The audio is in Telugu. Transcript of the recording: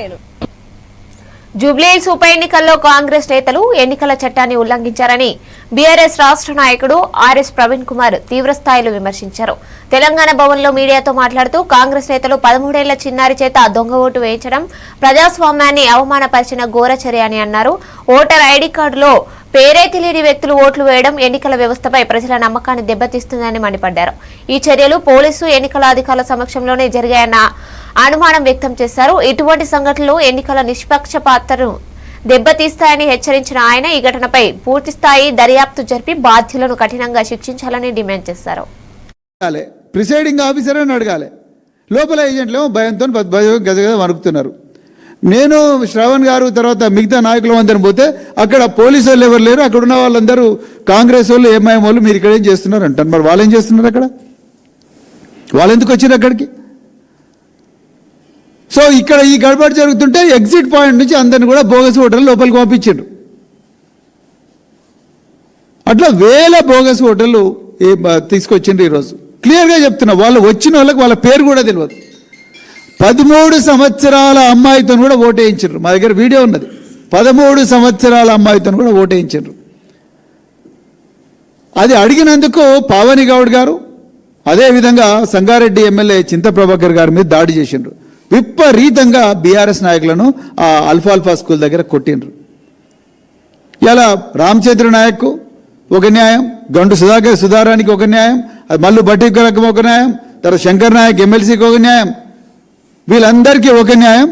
నేను. జూబ్లీహిల్స్ ఉప ఎన్నికల్లో కాంగ్రెస్ నేతలు ఎన్నికల చట్టాన్ని ఉల్లంఘించారని బీఆర్ఎస్ రాష్ట్ర నాయకుడు ఆర్ఎస్ ప్రవీణ్ కుమార్ తీవ్రస్థాయిలో విమర్శించారు. తెలంగాణ భవన్లో మీడియాతో మాట్లాడుతూ కాంగ్రెస్ నేతలు పదమూడేళ్ళ చిన్నారి చేత దొంగ ఓటు వేయించడం ప్రజాస్వామ్యాన్ని అవమానపరిచిన ఘోర చర్య అని అన్నారు. ఓటర్ ఐడి కార్డులో పేరే తెలియని వ్యక్తులు ఓట్లు వేయడం ఎన్నికల వ్యవస్థపై ప్రజల నమ్మకాన్ని దెబ్బతీస్తుందని మండిపడ్డారు. ఈ చర్యలు పోలీసు ఎన్నికల అధికారుల సమక్షంలోనే జరిగాయన్న అనుమానం వ్యక్తం చేశారు. ఇటువంటి సంఘటనలు ఎన్నికల నిష్పక్షపాతను దెబ్బతీస్తాయని హెచ్చరించిన ఆయన ఈ ఘటనపై పూర్తిస్థాయి దర్యాప్తు జరిపి బాధ్యులను కఠినంగా శిక్షించాలని డిమాండ్ చేశారు. ప్రిసైడింగ్ ఆఫీసర్ అని అడగాలి. లోపల ఏజెంట్లు ఏమో భయంతో భయం గజగజ వణుకుతున్నారు. నేను శ్రవణ్ గారు తర్వాత మిగతా నాయకులు అందరం పోతే అక్కడ పోలీసు వాళ్ళు ఎవరు లేరు. అక్కడ ఉన్న వాళ్ళందరూ కాంగ్రెస్ వాళ్ళు ఎంఐఎం వాళ్ళు మీరు ఇక్కడ ఏం చేస్తున్నారు అంటారు. మరి వాళ్ళు ఏం చేస్తున్నారు అక్కడ? వాళ్ళు ఎందుకు వచ్చారు అక్కడికి? సో ఇక్కడ ఈ గడబడి జరుగుతుంటే ఎగ్జిట్ పాయింట్ నుంచి అందరిని కూడా బోగస్ ఓటర్లు లోపలికి పంపించారు అట్లా వేల బోగస్ ఓటర్లు ఏ తీసుకొచ్చిండ్రు ఈరోజు. క్లియర్గా చెప్తున్నా వాళ్ళు వచ్చిన వాళ్ళకి వాళ్ళ పేరు కూడా తెలియదు. పదమూడు సంవత్సరాల అమ్మాయితో కూడా ఓటేయించారు మా దగ్గర వీడియో ఉన్నది. పదమూడు సంవత్సరాల అమ్మాయితో కూడా ఓటేయించారు అది అడిగినందుకు పావని గౌడ్ గారు అదేవిధంగా సంగారెడ్డి ఎమ్మెల్యే చింత ప్రభాకర్ గారి మీద దాడి చేసిండ్రు. విపరీతంగా బీఆర్ఎస్ నాయకులను ఆ అల్ఫాల్ఫా స్కూల్ దగ్గర కొట్టిండ్రు. ఇలా రామచంద్ర నాయక్ ఒక న్యాయం గండు సుధాకర్ సుధారానికి ఒక న్యాయం అది మల్లు భట్టికరకు ఒక న్యాయం తర్వాత శంకర్ నాయక్ ఎమ్మెల్సీకి ఒక న్యాయం వీళ్ళందరికీ ఒక న్యాయం.